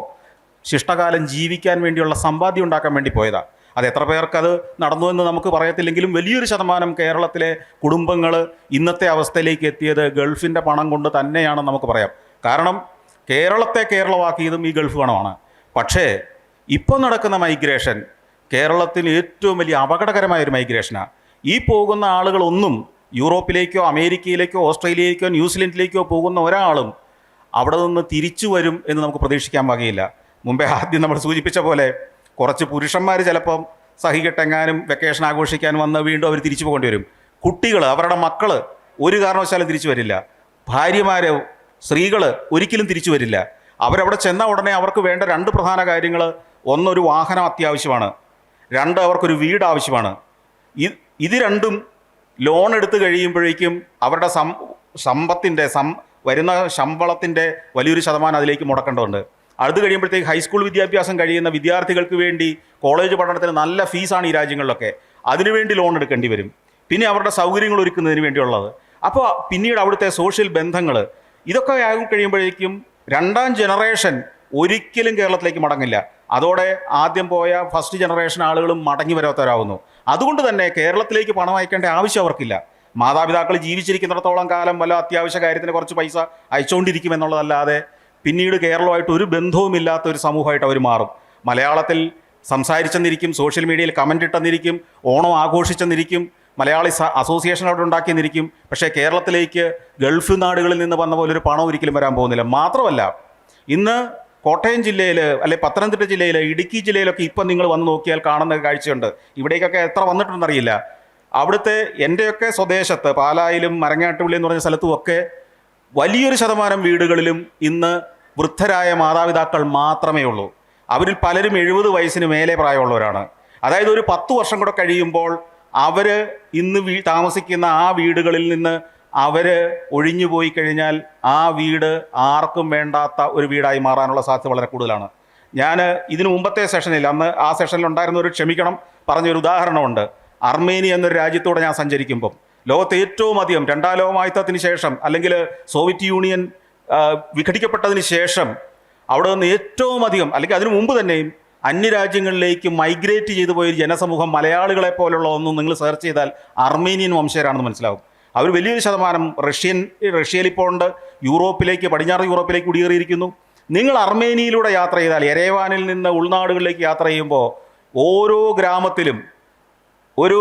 ശിഷ്ടകാലം ജീവിക്കാൻ വേണ്ടിയുള്ള സമ്പാദ്യം ഉണ്ടാക്കാൻ വേണ്ടി പോയതാ. അത് എത്ര പേർക്ക് അത് നടന്നു എന്ന് നമുക്ക് പറയത്തില്ലെങ്കിലും വലിയൊരു ശതമാനം കേരളത്തിലെ കുടുംബങ്ങൾ ഇന്നത്തെ അവസ്ഥയിലേക്ക് എത്തിയത് ഗൾഫിന്റെ പണം കൊണ്ട് തന്നെയാണെന്ന് നമുക്ക് പറയാം. കാരണം കേരളത്തെ കേരളമാക്കിയതും ഈ ഗൾഫ് പണമാണ്. പക്ഷേ ഇപ്പോൾ നടക്കുന്ന മൈഗ്രേഷൻ കേരളത്തിന് ഏറ്റവും വലിയ അപകടകരമായ ഒരു മൈഗ്രേഷനാണ് ഈ പോകുന്ന ആളുകളൊന്നും യൂറോപ്പിലേക്കോ അമേരിക്കയിലേക്കോ ഓസ്ട്രേലിയയിലേക്കോ ന്യൂസിലൻഡിലേക്കോ പോകുന്ന ഒരാളും അവിടെ നിന്ന് തിരിച്ചു വരും എന്ന് നമുക്ക് പ്രതീക്ഷിക്കാൻ വകയില്ല. മുമ്പേ ആദ്യം നമ്മൾ സൂചിപ്പിച്ച പോലെ കുറച്ച് പുരുഷന്മാർ ചിലപ്പം സഹികെട്ടെങ്ങാനും വെക്കേഷൻ ആഘോഷിക്കാൻ വന്ന് വീണ്ടും അവർ തിരിച്ചു പോകേണ്ടി വരും. കുട്ടികൾ അവരുടെ മക്കൾ ഒരു കാരണവശാലും തിരിച്ചു വരില്ല. ഭാര്യമാർ സ്ത്രീകൾ ഒരിക്കലും തിരിച്ചു വരില്ല. അവരവിടെ ചെന്ന ഉടനെ അവർക്ക് വേണ്ട രണ്ട് പ്രധാന കാര്യങ്ങൾ ഒന്നൊരു വാഹനം അത്യാവശ്യമാണ്. രണ്ട് അവർക്കൊരു വീട് ആവശ്യമാണ്. ഇത് രണ്ടും ലോൺ എടുത്ത് കഴിയുമ്പോഴേക്കും അവരുടെ സം സമ്പത്തിന്റെ സം വരുന്ന ശമ്പളത്തിന്റെ വലിയൊരു ശതമാനം അതിലേക്ക് മുടക്കേണ്ടതുണ്ട്. അടുത്ത് കഴിയുമ്പോഴത്തേക്ക് ഹൈസ്കൂൾ വിദ്യാഭ്യാസം കഴിയുന്ന വിദ്യാർത്ഥികൾക്ക് വേണ്ടി കോളേജ് പഠനത്തിന് നല്ല ഫീസാണ് ഈ രാജ്യങ്ങളിലൊക്കെ. അതിനുവേണ്ടി ലോൺ എടുക്കേണ്ടി വരും. പിന്നെ അവരുടെ സൗകര്യങ്ങൾ ഒരുക്കുന്നതിന് വേണ്ടിയുള്ളത്. അപ്പോൾ പിന്നീട് അവിടുത്തെ സോഷ്യൽ ബന്ധങ്ങൾ ഇതൊക്കെ ആകും കഴിയുമ്പോഴേക്കും രണ്ടാം ജനറേഷൻ ഒരിക്കലും കേരളത്തിലേക്ക് മടങ്ങില്ല. അതോടെ ആദ്യം പോയ ഫസ്റ്റ് ജനറേഷൻ ആളുകളും മടങ്ങി വരാത്തവരാകുന്നു അതുകൊണ്ട് തന്നെ കേരളത്തിലേക്ക് പണം അയക്കേണ്ട ആവശ്യം അവർക്കില്ല. മാതാപിതാക്കൾ ജീവിച്ചിരിക്കുന്നിടത്തോളം കാലം വല്ല അത്യാവശ്യ കാര്യത്തിന് കുറച്ച് പൈസ അയച്ചുകൊണ്ടിരിക്കും എന്നുള്ളതല്ലാതെ പിന്നീട് കേരളമായിട്ട് ഒരു ബന്ധവുമില്ലാത്ത ഒരു സമൂഹമായിട്ട് അവർ മാറും. മലയാളത്തിൽ സംസാരിച്ചെന്നിരിക്കും സോഷ്യൽ മീഡിയയിൽ കമന്റ് ഇട്ടെന്നിരിക്കും ഓണം ആഘോഷിച്ചെന്നിരിക്കും മലയാളി അസോസിയേഷൻ അവിടെ ഉണ്ടാക്കിയെന്നിരിക്കും. പക്ഷേ കേരളത്തിലേക്ക് ഗൾഫ് നാടുകളിൽ നിന്ന് വന്ന പോലെ ഒരു പണം ഒരിക്കലും വരാൻ പോകുന്നില്ല. മാത്രമല്ല ഇന്ന് കോട്ടയം ജില്ലയിൽ അല്ലെ പത്തനംതിട്ട ജില്ലയിൽ ഇടുക്കി ജില്ലയിലൊക്കെ ഇപ്പം നിങ്ങൾ വന്ന് നോക്കിയാൽ കാണുന്ന കാഴ്ചയുണ്ട്. ഇവിടേക്കൊക്കെ എത്ര വന്നിട്ടുണ്ടെന്നറിയില്ല. അവിടുത്തെ എന്റെയൊക്കെ സ്വദേശത്ത് പാലായിലും മരങ്ങാട്ടുപള്ളി എന്ന് പറഞ്ഞ സ്ഥലത്തും ഒക്കെ വലിയൊരു ശതമാനം വീടുകളിലും ഇന്ന് വൃദ്ധരായ മാതാപിതാക്കൾ മാത്രമേ ഉള്ളൂ. അവരിൽ പലരും എഴുപത് വയസ്സിന് മേലെ പ്രായമുള്ളവരാണ്. അതായത് ഒരു പത്ത് വർഷം കൂടെ കഴിയുമ്പോൾ അവർ ഇന്ന് വീ താമസിക്കുന്ന ആ വീടുകളിൽ നിന്ന് അവർ ഒഴിഞ്ഞു പോയി കഴിഞ്ഞാൽ ആ വീട് ആർക്കും വേണ്ടാത്ത ഒരു വീടായി മാറാനുള്ള സാധ്യത വളരെ കൂടുതലാണ്. ഞാൻ ഇതിനു മുമ്പത്തെ സെഷനിൽ അന്ന് ആ സെഷനിൽ ഉണ്ടായിരുന്ന ഉണ്ടായിരുന്നവർ ക്ഷമിക്കണം പറഞ്ഞൊരു ഉദാഹരണമുണ്ട്. അർമേനിയ എന്നൊരു രാജ്യത്തൂടെ ഞാൻ സഞ്ചരിക്കുമ്പം. ലോകത്തെ ഏറ്റവും അധികം രണ്ടാം ലോകമായുദ്ധത്തിന് ശേഷം അല്ലെങ്കിൽ സോവിയറ്റ് യൂണിയൻ വിഘടിക്കപ്പെട്ടതിന് ശേഷം അവിടെ നിന്ന് ഏറ്റവും അധികം അല്ലെങ്കിൽ അതിനു മുമ്പ് തന്നെയും അന്യരാജ്യങ്ങളിലേക്ക് മൈഗ്രേറ്റ് ചെയ്തു പോയ ജനസമൂഹം മലയാളികളെ പോലുള്ള ഒന്നും നിങ്ങൾ സെർച്ച് ചെയ്താൽ അർമേനിയൻ വംശജരാണെന്ന് മനസ്സിലാവും. അവർ വലിയൊരു ശതമാനം റഷ്യൻ റഷ്യയിൽ ഇപ്പോൾ ഉണ്ട് യൂറോപ്പിലേക്ക് പടിഞ്ഞാറ് യൂറോപ്പിലേക്ക് കുടിയേറിയിരിക്കുന്നു. നിങ്ങൾ അർമേനിയയിലൂടെ യാത്ര ചെയ്താൽ എരേവാനിൽ നിന്ന് ഉൾനാടുകളിലേക്ക് യാത്ര ചെയ്യുമ്പോൾ ഓരോ ഗ്രാമത്തിലും ഒരു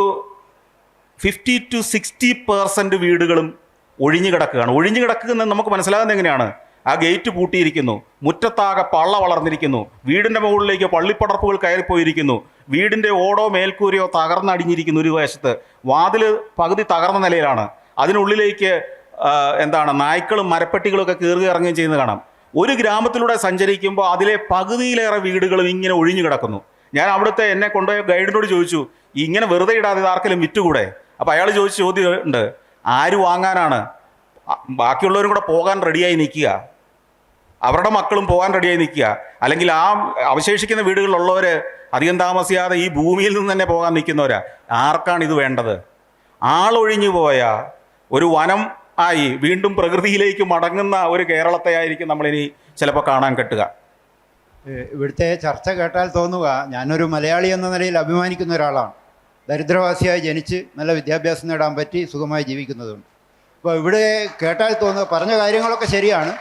ഫിഫ്റ്റി ടു സിക്സ്റ്റി പെർസെന്റ് വീടുകളും ഒഴിഞ്ഞു കിടക്കുകയാണ്. ഒഴിഞ്ഞു കിടക്കുന്നത് നമുക്ക് മനസ്സിലാകുന്നത് എങ്ങനെയാണ്? ആ ഗേറ്റ് പൂട്ടിയിരിക്കുന്നു. മുറ്റത്താകെ പള്ള വളർന്നിരിക്കുന്നു. വീടിന്റെ മുകളിലേക്ക് പള്ളിപ്പടർപ്പുകൾ കയറിപ്പോയിരിക്കുന്നു. വീടിന്റെ ഓടോ മേൽക്കൂരയോ തകർന്നടിഞ്ഞിരിക്കുന്നു ഒരു വശത്ത്. വാതിൽ പകുതി തകർന്ന നിലയിലാണ്. അതിനുള്ളിലേക്ക് എന്താണ് നായ്ക്കളും മരപ്പെട്ടികളും ഒക്കെ കയറി ഇറങ്ങുകയും ചെയ്യുന്നത് കാണാം. ഒരു ഗ്രാമത്തിലൂടെ സഞ്ചരിക്കുമ്പോൾ അതിലെ പകുതിയിലേറെ വീടുകളും ഇങ്ങനെ ഒഴിഞ്ഞു കിടക്കുന്നു. ഞാൻ അവിടുത്തെ എന്നെ കൊണ്ടുപോയ ഗൈഡിനോട് ചോദിച്ചു ഇങ്ങനെ വെറുതെ ഇടാതെ ആർക്കെങ്കിലും വിറ്റുകൂടെ? അപ്പോൾ അയാൾ ചോദിച്ച ചോദ്യം ഉണ്ട്. ആര് വാങ്ങാനാണ്? ബാക്കിയുള്ളവരും കൂടെ പോകാൻ റെഡിയായി നിൽക്കുക. അവരുടെ മക്കളും പോകാൻ റെഡിയായി നിൽക്കുക. അല്ലെങ്കിൽ ആ അവശേഷിക്കുന്ന വീടുകളിലുള്ളവർ അധികം താമസിയാതെ ഈ ഭൂമിയിൽ നിന്ന് തന്നെ പോകാൻ നിൽക്കുന്നവരാ. ആർക്കാണ് ഇത് വേണ്ടത്? ആളൊഴിഞ്ഞു പോയ ഒരു വനം ആയി വീണ്ടും പ്രകൃതിയിലേക്ക് മടങ്ങുന്ന ഒരു കേരളത്തെ ആയിരിക്കും നമ്മളിനി ചിലപ്പോൾ കാണാൻ കെട്ടുക. ഇവിടുത്തെ ചർച്ച കേട്ടാൽ തോന്നുക ഞാനൊരു മലയാളി എന്ന നിലയിൽ അഭിമാനിക്കുന്ന ഒരാളാണ്. ദരിദ്രവാസിയായി ജനിച്ച് നല്ല വിദ്യാഭ്യാസം നേടാൻ പറ്റി സുഖമായി ജീവിക്കുന്നതുണ്ട്. അപ്പോൾ ഇവിടെ കേട്ടാൽ തോന്നുക പറഞ്ഞ കാര്യങ്ങളൊക്കെ ശരിയാണ്.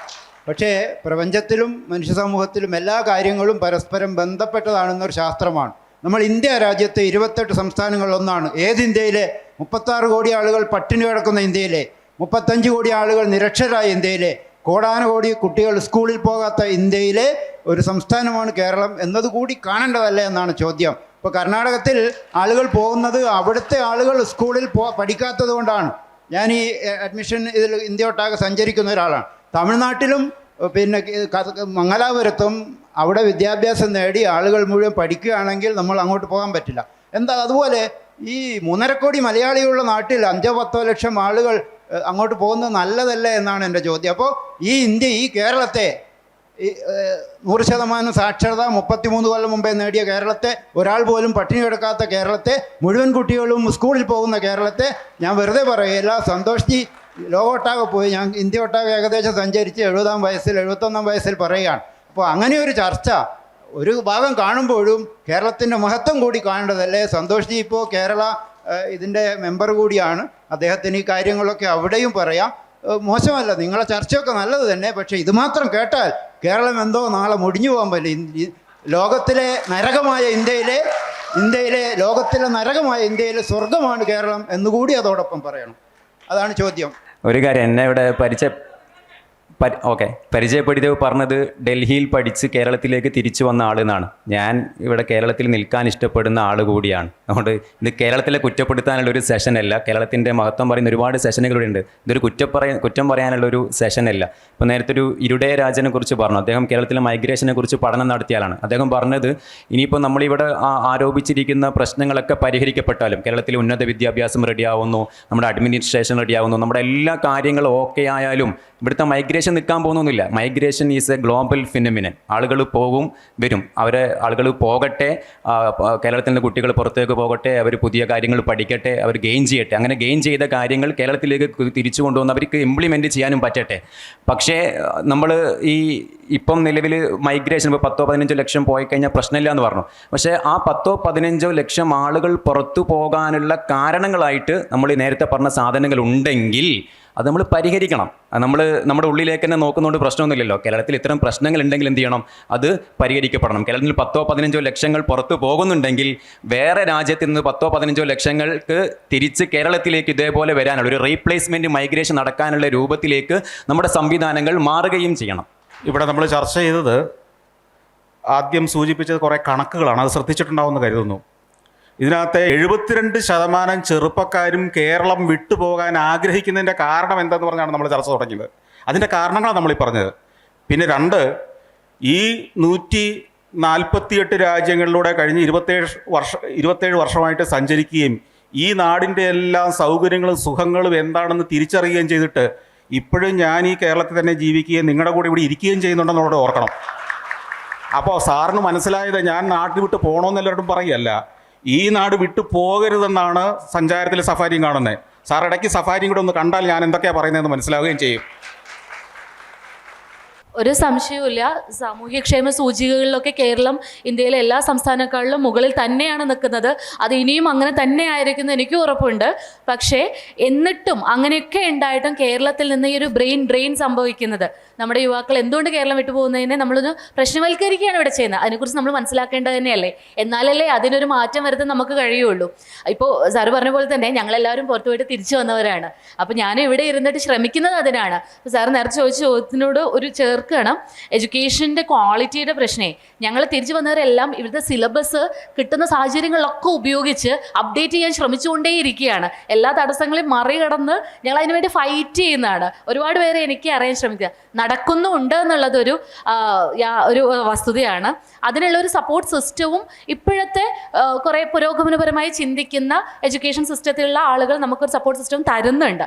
പക്ഷേ പ്രപഞ്ചത്തിലും മനുഷ്യ സമൂഹത്തിലും എല്ലാ കാര്യങ്ങളും പരസ്പരം ബന്ധപ്പെട്ടതാണെന്നൊരു ശാസ്ത്രമാണ്. നമ്മൾ ഇന്ത്യ രാജ്യത്തെ ഇരുപത്തെട്ട് സംസ്ഥാനങ്ങളിലൊന്നാണ്. ഏത് ഇന്ത്യയിലെ? മുപ്പത്താറ് കോടി ആളുകൾ പട്ടിണി കിടക്കുന്ന ഇന്ത്യയിലെ. മുപ്പത്തഞ്ച് കോടി ആളുകൾ നിരക്ഷരായ ഇന്ത്യയിലെ. കോടാനുകോടി കുട്ടികൾ സ്കൂളിൽ പോകാത്ത ഇന്ത്യയിലെ ഒരു സംസ്ഥാനമാണ് കേരളം. എന്നതുകൂടി കാണേണ്ടതല്ലേ എന്നാണ് ചോദ്യം. ഇപ്പോൾ കർണാടകത്തിൽ ആളുകൾ പോകുന്നത് അവിടുത്തെ ആളുകൾ സ്കൂളിൽ പോ പഠിക്കാത്തത് കൊണ്ടാണ്. ഞാൻ ഈ അഡ്മിഷൻ ഇതിൽ ഇന്ത്യ ഒട്ടാകെ സഞ്ചരിക്കുന്ന ഒരാളാണ്. തമിഴ്നാട്ടിലും പിന്നെ മംഗലാപുരത്തും അവിടെ വിദ്യാഭ്യാസം നേടി ആളുകൾ മുഴുവൻ പഠിക്കുകയാണെങ്കിൽ നമ്മൾ അങ്ങോട്ട് പോകാൻ പറ്റില്ല. എന്താ അതുപോലെ ഈ മൂന്നര കോടി മലയാളികളുള്ള നാട്ടിൽ അഞ്ചോ പത്തോ ലക്ഷം ആളുകൾ അങ്ങോട്ട് പോകുന്നത് നല്ലതല്ല എന്നാണ് എന്റെ ചോദ്യം. അപ്പോൾ ഈ ഇന്ത്യ ഈ കേരളത്തെ ഈ നൂറ് ശതമാനം സാക്ഷരത മുപ്പത്തിമൂന്ന് കൊല്ലം മുമ്പേ നേടിയ കേരളത്തെ ഒരാൾ പോലും പട്ടിണി കിടക്കാത്ത കേരളത്തെ മുഴുവൻ കുട്ടികളും സ്കൂളിൽ പോകുന്ന കേരളത്തെ ഞാൻ വെറുതെ പറയുകയില്ല. സന്തോഷ് ജി ലോകമൊട്ടാകെ പോയി. ഞാൻ ഇന്ത്യ ഒട്ടാകെ ഏകദേശം സഞ്ചരിച്ച് എഴുപതാം വയസ്സിൽ എഴുപത്തൊന്നാം വയസ്സിൽ പറയുകയാണ്. അപ്പോൾ അങ്ങനെ ഒരു ചർച്ച ഒരു ഭാഗം കാണുമ്പോഴും കേരളത്തിന്റെ മഹത്വം കൂടി കാണേണ്ടതല്ലേ? സന്തോഷ് ജി ഇപ്പോൾ കേരള ഇതിന്റെ മെമ്പർ കൂടിയാണ്. അദ്ദേഹത്തിന് ഈ കാര്യങ്ങളൊക്കെ അവിടെയും പറയാം. മോശമല്ല. നിങ്ങളെ ചർച്ചയൊക്കെ നല്ലത് തന്നെ. പക്ഷേ ഇതുമാത്രം കേട്ടാൽ കേരളം എന്തോ നാളെ മുടിഞ്ഞു പോകാൻ പറ്റില്ല. ലോകത്തിലെ നരകമായ ഇന്ത്യയിലെ ഇന്ത്യയിലെ ലോകത്തിലെ നരകമായ ഇന്ത്യയിലെ സ്വർഗമാണ് കേരളം എന്നുകൂടി അതോടൊപ്പം പറയണം. അതാണ് ചോദ്യം. ഒരു കാര്യം എന്നെ ഇവിടെ പരിചയ ഓക്കെ. പരിചയപ്പെടുത്തി പറഞ്ഞത് ഡൽഹിയിൽ പഠിച്ച് കേരളത്തിലേക്ക് തിരിച്ചു വന്ന ആൾ എന്നാണ്. ഞാൻ ഇവിടെ കേരളത്തിൽ നിൽക്കാൻ ഇഷ്ടപ്പെടുന്ന ആൾ കൂടിയാണ്. അതുകൊണ്ട് ഇത് കേരളത്തിലെ കുറ്റപ്പെടുത്താനുള്ള ഒരു സെഷൻ അല്ല. കേരളത്തിന്റെ മഹത്വം പറയുന്ന ഒരുപാട് സെഷനുകൾ ഇവിടെ ഉണ്ട് ഇതൊരു കുറ്റം പറയ കുറ്റം പറയാനുള്ള ഒരു സെഷൻ അല്ല. ഇപ്പോൾ നേരത്തെ ഒരു ഇരുടയ രാജനെ കുറിച്ച് പറഞ്ഞു. അദ്ദേഹം കേരളത്തിലെ മൈഗ്രേഷനെ കുറിച്ച് പഠനം നടത്തിയാലാണ് അദ്ദേഹം പറഞ്ഞത് ഇനിയിപ്പോൾ നമ്മളിവിടെ ആരോപിച്ചിരിക്കുന്ന പ്രശ്നങ്ങളൊക്കെ പരിഹരിക്കപ്പെട്ടാലും കേരളത്തിലെ ഉന്നത വിദ്യാഭ്യാസം റെഡിയാവുന്നു നമ്മുടെ അഡ്മിനിസ്ട്രേഷൻ റെഡിയാവുന്നു നമ്മുടെ എല്ലാ കാര്യങ്ങളും ഓക്കെ ആയാലും ഇവിടുത്തെ മൈഗ്രേഷൻ നിൽക്കാൻ പോകുന്നൊന്നുമില്ല. Migration is a global phenomenon ആളുകൾ പോകും വരും. അവരെ ആളുകൾ പോകട്ടെ കേരളത്തിൽ നിന്ന് കുട്ടികൾ പുറത്തേക്ക് പോകട്ടെ അവർ പുതിയ കാര്യങ്ങൾ പഠിക്കട്ടെ അവർ ഗെയിൻ ചെയ്യട്ടെ. അങ്ങനെ ഗെയിൻ ചെയ്ത കാര്യങ്ങൾ കേരളത്തിലേക്ക് തിരിച്ചു കൊണ്ടുവന്ന് അവർക്ക് ഇംപ്ലിമെന്റ് ചെയ്യാനും പറ്റട്ടെ. പക്ഷേ നമ്മൾ ഈ ഇപ്പം നിലവിൽ മൈഗ്രേഷൻ ഇപ്പോൾ പത്തോ പതിനഞ്ചോ ലക്ഷം പോയി കഴിഞ്ഞാൽ പ്രശ്നമില്ല എന്ന് പറഞ്ഞു. പക്ഷേ ആ പത്തോ പതിനഞ്ചോ ലക്ഷം ആളുകൾ പുറത്തു പോകാനുള്ള കാരണങ്ങളായിട്ട് നമ്മൾ നേരത്തെ പറഞ്ഞ സാധനങ്ങൾ ഉണ്ടെങ്കിൽ അത് നമ്മൾ പരിഹരിക്കണം. നമ്മൾ നമ്മുടെ ഉള്ളിലേക്ക് തന്നെ നോക്കുന്നതുകൊണ്ട് പ്രശ്നമൊന്നുമില്ലല്ലോ. കേരളത്തിൽ ഇത്തരം പ്രശ്നങ്ങൾ ഉണ്ടെങ്കിൽ എന്ത് ചെയ്യണം? അത് പരിഹരിക്കപ്പെടണം. കേരളത്തിൽ പത്തോ പതിനഞ്ചോ ലക്ഷങ്ങൾ പുറത്തു പോകുന്നുണ്ടെങ്കിൽ വേറെ രാജ്യത്ത് നിന്ന് പത്തോ പതിനഞ്ചോ ലക്ഷങ്ങൾക്ക് തിരിച്ച് കേരളത്തിലേക്ക് ഇതേപോലെ വരാനുള്ള ഒരു റീപ്ലേസ്മെന്റ് മൈഗ്രേഷൻ നടക്കാനുള്ള രൂപത്തിലേക്ക് നമ്മുടെ സംവിധാനങ്ങൾ മാറുകയും ചെയ്യണം. ഇവിടെ നമ്മൾ ചർച്ച ചെയ്തത് ആദ്യം സൂചിപ്പിച്ചത് കുറേ കണക്കുകളാണ്. അത് ശ്രദ്ധിച്ചിട്ടുണ്ടാവുമെന്ന് കരുതുന്നു. ഇതിനകത്തെ എഴുപത്തിരണ്ട് ശതമാനം ചെറുപ്പക്കാരും കേരളം വിട്ടുപോകാൻ ആഗ്രഹിക്കുന്നതിന്റെ കാരണം എന്തെന്ന് പറഞ്ഞാണ് നമ്മൾ ചർച്ച തുടങ്ങിയത്. അതിന്റെ കാരണങ്ങളാണ് നമ്മളീ പറഞ്ഞത്. പിന്നെ രണ്ട് ഈ നൂറ്റി നാൽപ്പത്തിയെട്ട് രാജ്യങ്ങളിലൂടെ കഴിഞ്ഞ് ഇരുപത്തേഴ് വർഷം ഇരുപത്തേഴ് വർഷമായിട്ട് സഞ്ചരിക്കുകയും ഈ നാടിന്റെ എല്ലാ സൗകര്യങ്ങളും സുഖങ്ങളും എന്താണെന്ന് തിരിച്ചറിയുകയും ചെയ്തിട്ട് ഇപ്പോഴും ഞാൻ ഈ കേരളത്തിൽ തന്നെ ജീവിക്കുകയും നിങ്ങളുടെ കൂടെ ഇവിടെ ഇരിക്കുകയും ചെയ്യുന്നുണ്ടെന്നുള്ളത് ഓർക്കണം അപ്പോൾ സാറിന് മനസ്സിലായത് ഞാൻ നാട്ടിൽ വിട്ട് പോകണമെന്ന് എല്ലാവരോടും പറയല്ല ഈ നാട് വിട്ടു പോകരുതെന്നാണ് സഞ്ചാരത്തിൽ സഫാരിയും കാണുന്നത്. സാർ ഇടയ്ക്ക് സഫാരിയും കൂടെ ഒന്ന് കണ്ടാൽ ഞാൻ എന്തൊക്കെയാണ് പറയുന്നതെന്ന് മനസ്സിലാവുകയും ചെയ്യും. ഒരു സംശയവുമില്ല. സാമൂഹ്യക്ഷേമ സൂചികകളിലൊക്കെ കേരളം ഇന്ത്യയിലെ എല്ലാ സംസ്ഥാനക്കാരിലും മുകളിൽ തന്നെയാണ് നിൽക്കുന്നത്. അത് ഇനിയും അങ്ങനെ തന്നെ ആയിരിക്കും എനിക്ക് ഉറപ്പുണ്ട്. പക്ഷേ എന്നിട്ടും അങ്ങനെയൊക്കെ ഉണ്ടായിട്ടും കേരളത്തിൽ നിന്ന് ഈ ഒരു ബ്രെയിൻ ഡ്രെയിൻ സംഭവിക്കുന്നത്. നമ്മുടെ യുവാക്കൾ എന്തുകൊണ്ട് കേരളം വിട്ടു പോകുന്നതിനെ നമ്മളൊന്ന് പ്രശ്നവൽക്കരിക്കുകയാണ് ഇവിടെ ചെയ്യുന്നത്. അതിനെക്കുറിച്ച് നമ്മൾ മനസ്സിലാക്കേണ്ടത് തന്നെയല്ലേ? എന്നാലല്ലേ അതിനൊരു മാറ്റം വരുത്താൻ നമുക്ക് കഴിയുള്ളൂ. ഇപ്പോൾ സാറ് പറഞ്ഞ പോലെ തന്നെ ഞങ്ങളെല്ലാവരും പുറത്തു പോയിട്ട് തിരിച്ചു വന്നവരാണ്. അപ്പോൾ ഞാൻ ഇവിടെ ഇരുന്നിട്ട് ശ്രമിക്കുന്നത് അതിനാണ്. സാർ നേരത്തെ ചോദിച്ച ചോദ്യത്തിനോട് ഒരു ചേർക്കുകയാണ് എഡ്യൂക്കേഷന്റെ ക്വാളിറ്റിയുടെ പ്രശ്നേ. ഞങ്ങൾ തിരിച്ചു വന്നവരെല്ലാം ഇവിടുത്തെ സിലബസ് കിട്ടുന്ന സാഹചര്യങ്ങളിലൊക്കെ ഉപയോഗിച്ച് അപ്ഡേറ്റ് ചെയ്യാൻ ശ്രമിച്ചുകൊണ്ടേയിരിക്കുകയാണ്. എല്ലാ തടസ്സങ്ങളെയും മറികടന്ന് ഞങ്ങൾ അതിനുവേണ്ടി ഫൈറ്റ് ചെയ്യുന്നതാണ്. ഒരുപാട് പേരെ എനിക്ക് അറിയാൻ ശ്രമിക്കുക. നടക്കുന്നുണ്ട് എന്നുള്ളതൊരു ഒരു വസ്തുതയാണ്. അതിനുള്ള ഒരു സപ്പോർട്ട് സിസ്റ്റവും ഇപ്പോഴത്തെ കുറേ പുരോഗമനപരമായി ചിന്തിക്കുന്ന എഡ്യൂക്കേഷൻ സിസ്റ്റത്തിലുള്ള ആളുകൾ നമുക്കൊരു സപ്പോർട്ട് സിസ്റ്റം തരുന്നുണ്ട്.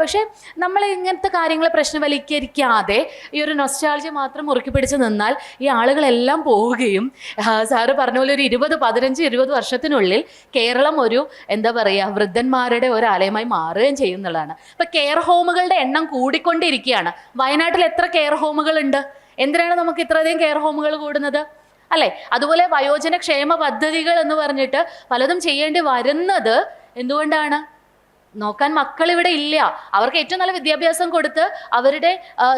പക്ഷേ നമ്മൾ ഇങ്ങനത്തെ കാര്യങ്ങളെ പ്രശ്നവൽക്കരിക്കാതെ ഈ ഒരു നൊസ്റ്റാൾജി മാത്രം മുറുക്കി പിടിച്ച് നിന്നാൽ ഈ ആളുകളെല്ലാം പോവുകയും സാറ് പറഞ്ഞ പോലെ ഒരു ഇരുപത് പതിനഞ്ച് ഇരുപത് വർഷത്തിനുള്ളിൽ കേരളം ഒരു എന്താ പറയുക വൃദ്ധന്മാരുടെ ഒരു ആലയമായി മാറുകയും ചെയ്യുന്നതാണ് അപ്പം കെയർ ഹോമുകളുടെ എണ്ണം കൂടിക്കൊണ്ടിരിക്കുകയാണ്. വയനാട്ടിൽ എത്ര കെയർ ഹോമുകൾ ഉണ്ട് എന്തിനാണ് നമുക്ക് ഇത്രയധികം കെയർ ഹോമുകൾ കൂടുന്നത്? അല്ലേ? അതുപോലെ വയോജന ക്ഷേമ പദ്ധതികൾ എന്ന് പറഞ്ഞിട്ട് പലതും ചെയ്യേണ്ടി വരുന്നത് എന്തുകൊണ്ടാണ്? നോക്കാൻ മക്കൾ ഇവിടെ ഇല്ല. അവർക്ക് ഏറ്റവും നല്ല വിദ്യാഭ്യാസം കൊടുത്ത് അവരുടെ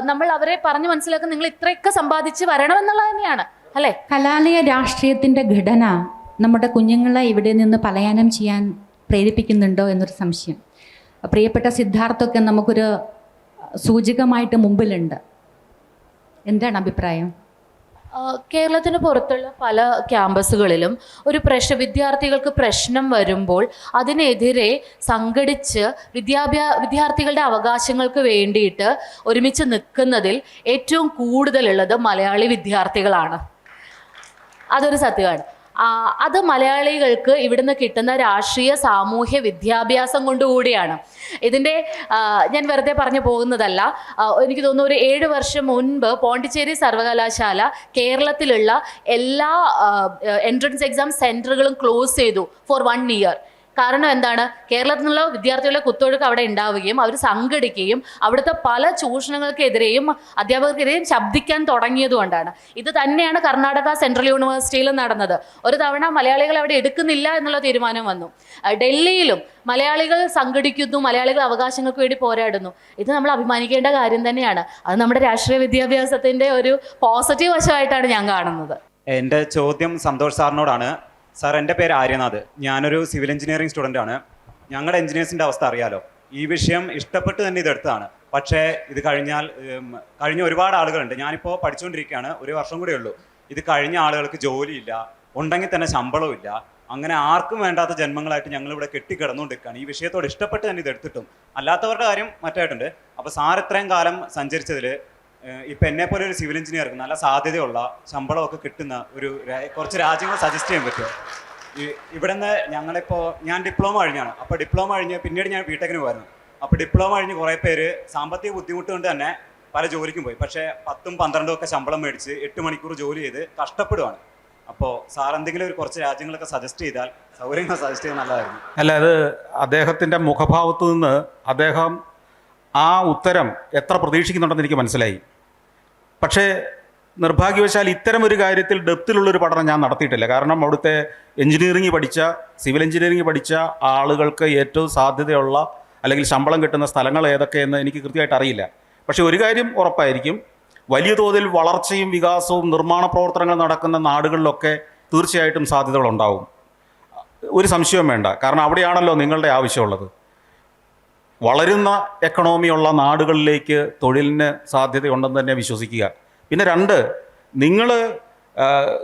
നമ്മൾ അവരെ പറഞ്ഞു മനസ്സിലാക്കുന്ന നിങ്ങൾ ഇത്രയൊക്കെ സമ്പാദിച്ച് വരണം എന്നുള്ളത് തന്നെയാണ്. അല്ലേ? കലാലയ രാഷ്ട്രീയത്തിന്റെ ഘടന നമ്മുടെ കുഞ്ഞുങ്ങളെ ഇവിടെ നിന്ന് പലായനം ചെയ്യാൻ പ്രേരിപ്പിക്കുന്നുണ്ടോ എന്നൊരു സംശയം. പ്രിയപ്പെട്ട സിദ്ധാർത്ഥൊക്കെ നമുക്കൊരു സൂചകമായിട്ട് മുമ്പിലുണ്ട്. എന്താണ് അഭിപ്രായം? കേരളത്തിന് പുറത്തുള്ള പല ക്യാമ്പസുകളിലും ഒരു പ്രശ്ന വിദ്യാർത്ഥികൾക്ക് പ്രശ്നം വരുമ്പോൾ അതിനെതിരെ സംഘടിച്ച് വിദ്യാഭ്യാ വിദ്യാർത്ഥികളുടെ അവകാശങ്ങൾക്ക് വേണ്ടിയിട്ട് ഒരുമിച്ച് നിൽക്കുന്നതിൽ ഏറ്റവും കൂടുതലുള്ളത് മലയാളി വിദ്യാർത്ഥികളാണ്. അതൊരു സത്യമാണ്. അത് മലയാളികൾക്ക് ഇവിടുന്ന് കിട്ടുന്ന രാഷ്ട്രീയ സാമൂഹ്യ വിദ്യാഭ്യാസം കൊണ്ടുകൂടിയാണ്. ഇതിന്റെ ഞാൻ വെറുതെ പറഞ്ഞു പോകുന്നതല്ല. എനിക്ക് തോന്നുന്നു ഒരു ഏഴ് വർഷം മുൻപ് പോണ്ടിച്ചേരി സർവകലാശാല കേരളത്തിലുള്ള എല്ലാ എൻട്രൻസ് എക്സാം സെന്ററുകളും ക്ലോസ് ചെയ്തു ഫോർ വൺ ഇയർ കാരണം എന്താണ്? കേരളത്തിൽ നിന്നുള്ള വിദ്യാർത്ഥികളുടെ കുത്തൊഴുക്ക് അവിടെ ഉണ്ടാവുകയും അവർ സംഘടിക്കുകയും അവിടുത്തെ പല ചൂഷണങ്ങൾക്കെതിരെയും അധ്യാപകർക്കെതിരെയും ശബ്ദിക്കാൻ തുടങ്ങിയതുകൊണ്ടാണ് ഇത് തന്നെയാണ് കർണാടക സെൻട്രൽ യൂണിവേഴ്സിറ്റിയിൽ നടന്നത്. ഒരു തവണ മലയാളികൾ അവിടെ എടുക്കുന്നില്ല എന്നുള്ള തീരുമാനം വന്നു. ഡൽഹിയിലും മലയാളികൾ സംഘടിക്കുന്നു മലയാളികൾ അവകാശങ്ങൾക്ക് വേണ്ടി പോരാടുന്നു. ഇത് നമ്മൾ അഭിമാനിക്കേണ്ട കാര്യം തന്നെയാണ്. അത് നമ്മുടെ രാഷ്ട്രീയ വിദ്യാഭ്യാസത്തിന്റെ ഒരു പോസിറ്റീവ് വശമായിട്ടാണ് ഞാൻ കാണുന്നത്. എന്റെ ചോദ്യം സന്തോഷ് സാറിനോടാണ്. സാർ എന്റെ പേര് ആര്യനാഥ്. ഞാനൊരു സിവിൽ എഞ്ചിനീയറിംഗ് സ്റ്റുഡന്റ് ആണ്. ഞങ്ങളുടെ എഞ്ചിനീയേഴ്സിന്റെ അവസ്ഥ അറിയാലോ. ഈ വിഷയം ഇഷ്ടപ്പെട്ട് തന്നെ ഇതെടുത്തതാണ്. പക്ഷേ ഇത് കഴിഞ്ഞാൽ കഴിഞ്ഞ ഒരുപാട് ആളുകളുണ്ട്. ഞാനിപ്പോൾ പഠിച്ചുകൊണ്ടിരിക്കുകയാണ് ഒരു വർഷം കൂടെ ഉള്ളൂ. ഇത് കഴിഞ്ഞ ആളുകൾക്ക് ജോലിയില്ല. ഉണ്ടെങ്കിൽ തന്നെ ശമ്പളവും ഇല്ല. അങ്ങനെ ആർക്കും വേണ്ടാത്ത ജന്മങ്ങളായിട്ട് ഞങ്ങളിവിടെ കെട്ടിക്കിടന്നുകൊണ്ടിരിക്കുകയാണ്. ഈ വിഷയത്തോട് ഇഷ്ടപ്പെട്ട് തന്നെ ഇത് എടുത്തിട്ടും അല്ലാത്തവരുടെ കാര്യം മറ്റായിട്ടുണ്ട്. അപ്പോൾ സാർ ഇത്രയും കാലം സഞ്ചരിച്ചതിൽ ഇപ്പം എന്നെ പോലെ ഒരു സിവിൽ എഞ്ചിനീയർക്ക് നല്ല സാധ്യതയുള്ള ശമ്പളമൊക്കെ കിട്ടുന്ന ഒരു കുറച്ച് രാജ്യങ്ങൾ സജസ്റ്റ് ചെയ്യാൻ പറ്റുമോ? ഇവിടെ നിന്ന് ഞങ്ങളിപ്പോൾ ഞാൻ ഡിപ്ലോമ കഴിഞ്ഞാണ്. അപ്പോൾ ഡിപ്ലോമ കഴിഞ്ഞ് പിന്നീട് ഞാൻ ബിടെക്കിന് പോയിരുന്നു. അപ്പോൾ ഡിപ്ലോമ കഴിഞ്ഞ് കുറേ പേര് സാമ്പത്തിക ബുദ്ധിമുട്ട് കൊണ്ട് തന്നെ പല ജോലിക്കും പോയി. പക്ഷേ പത്തും പന്ത്രണ്ടും ഒക്കെ ശമ്പളം മേടിച്ച് എട്ട് മണിക്കൂർ ജോലി ചെയ്ത് കഷ്ടപ്പെടുവാണ്. അപ്പോൾ സാർ എന്തെങ്കിലും ഒരു കുറച്ച് രാജ്യങ്ങളൊക്കെ സജസ്റ്റ് ചെയ്താൽ സൗകര്യങ്ങൾ സജസ്റ്റ് ചെയ്താൽ നല്ലതായിരുന്നു. അല്ല അത് അദ്ദേഹത്തിന്റെ മുഖഭാവത്ത് നിന്ന് അദ്ദേഹം ആ ഉത്തരം എത്ര പ്രതീക്ഷിക്കുന്നുണ്ടെന്ന് എനിക്ക് മനസ്സിലായി. പക്ഷേ നിർഭാഗ്യവശാൽ ഇത്തരം ഒരു കാര്യത്തിൽ ഡെപ്തിലുള്ളൊരു പഠനം ഞാൻ നടത്തിയിട്ടില്ല. കാരണം അവിടുത്തെ എഞ്ചിനീയറിംഗ് പഠിച്ച സിവിൽ എഞ്ചിനീയറിംഗ് പഠിച്ച ആളുകൾക്ക് ഏറ്റവും സാധ്യതയുള്ള അല്ലെങ്കിൽ ശമ്പളം കിട്ടുന്ന സ്ഥലങ്ങൾ ഏതൊക്കെയെന്ന് എനിക്ക് കൃത്യമായിട്ട് അറിയില്ല. പക്ഷേ ഒരു കാര്യം ഉറപ്പായിരിക്കും. വലിയ തോതിൽ വളർച്ചയും വികാസവും നിർമ്മാണ പ്രവർത്തനങ്ങൾ നടക്കുന്ന നാടുകളിലൊക്കെ തീർച്ചയായിട്ടും സാധ്യതകളുണ്ടാവും. ഒരു സംശയവും വേണ്ട. കാരണം അവിടെയാണല്ലോ നിങ്ങളുടെ ആവശ്യമുള്ളത്. വളരുന്ന എക്കണോമിയുള്ള നാടുകളിലേക്ക് തൊഴിലിന് സാധ്യതയുണ്ടെന്ന് തന്നെ വിശ്വസിക്കുക. പിന്നെ രണ്ട് നിങ്ങൾ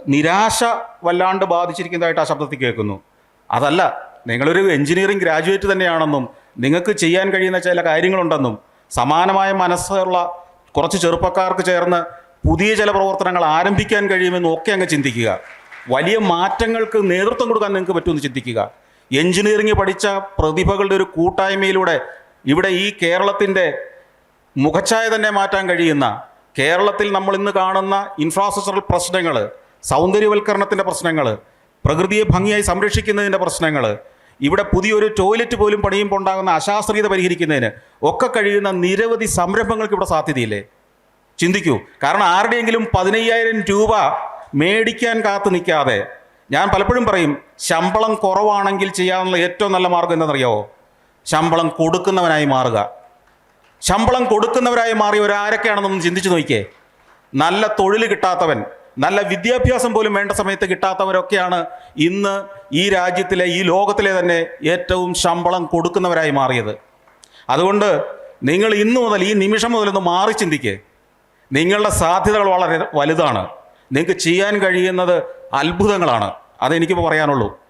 നിരാശ വല്ലാണ്ട് ബാധിച്ചിരിക്കുന്നതായിട്ട് ആ ശബ്ദത്തിൽ കേൾക്കുന്നു. അതല്ല നിങ്ങളൊരു എഞ്ചിനീയറിംഗ് ഗ്രാജുവേറ്റ് തന്നെയാണെന്നും നിങ്ങൾക്ക് ചെയ്യാൻ കഴിയുന്ന ചില കാര്യങ്ങളുണ്ടെന്നും സമാനമായ മനസ്സുള്ള കുറച്ച് ചെറുപ്പക്കാർക്ക് ചേർന്ന് പുതിയ ചില പ്രവർത്തനങ്ങൾ ആരംഭിക്കാൻ കഴിയുമെന്നും ഒക്കെ അങ്ങ് ചിന്തിക്കുക. വലിയ മാറ്റങ്ങൾക്ക് നേതൃത്വം കൊടുക്കാൻ നിങ്ങൾക്ക് പറ്റുമെന്ന് ചിന്തിക്കുക. എഞ്ചിനീയറിംഗ് പഠിച്ച പ്രതിഭകളുടെ ഒരു കൂട്ടായ്മയിലൂടെ ഇവിടെ ഈ കേരളത്തിന്റെ മുഖച്ഛായ തന്നെ മാറ്റാൻ കഴിയുന്ന കേരളത്തിൽ നമ്മൾ ഇന്ന് കാണുന്ന ഇൻഫ്രാസ്ട്രക്ചറൽ പ്രശ്നങ്ങൾ സൗന്ദര്യവൽക്കരണത്തിന്റെ പ്രശ്നങ്ങൾ പ്രകൃതിയെ ഭംഗിയായി സംരക്ഷിക്കുന്നതിന്റെ പ്രശ്നങ്ങൾ ഇവിടെ പുതിയൊരു ടോയ്ലറ്റ് പോലും പണിയുമ്പോൾ ഉണ്ടാകുന്ന അശാസ്ത്രീയത പരിഹരിക്കുന്നതിന് ഒക്കെ കഴിയുന്ന നിരവധി സംരംഭങ്ങൾക്ക് ഇവിടെ സാധ്യതയില്ലേ? ചിന്തിക്കൂ. കാരണം ആരുടെയെങ്കിലും പതിനയ്യായിരം രൂപ മേടിക്കാൻ കാത്തു നിൽക്കാതെ ഞാൻ പലപ്പോഴും പറയും ശമ്പളം കുറവാണെങ്കിൽ ചെയ്യാനുള്ള ഏറ്റവും നല്ല മാർഗം എന്താണെന്നറിയാവോ? ശമ്പളം കൊടുക്കുന്നവനായി മാറുക. ശമ്പളം കൊടുക്കുന്നവരായി മാറി ഒരാരൊക്കെയാണെന്നൊന്ന് ചിന്തിച്ചു നോക്കിയേ. നല്ല തൊഴിൽ കിട്ടാത്തവൻ നല്ല വിദ്യാഭ്യാസം പോലും വേണ്ട സമയത്ത് കിട്ടാത്തവരൊക്കെയാണ് ഇന്ന് ഈ രാജ്യത്തിലെ ഈ ലോകത്തിലെ തന്നെ ഏറ്റവും ശമ്പളം കൊടുക്കുന്നവരായി മാറിയത്. അതുകൊണ്ട് നിങ്ങൾ ഇന്നു മുതൽ ഈ നിമിഷം മുതലൊന്ന് മാറി ചിന്തിക്കേ. നിങ്ങളുടെ സാധ്യതകൾ വളരെ വലുതാണ്. നിങ്ങൾക്ക് ചെയ്യാൻ കഴിയുന്നത് അത്ഭുതങ്ങളാണ്. അതെനിക്കിപ്പോൾ പറയാനുള്ളൂ.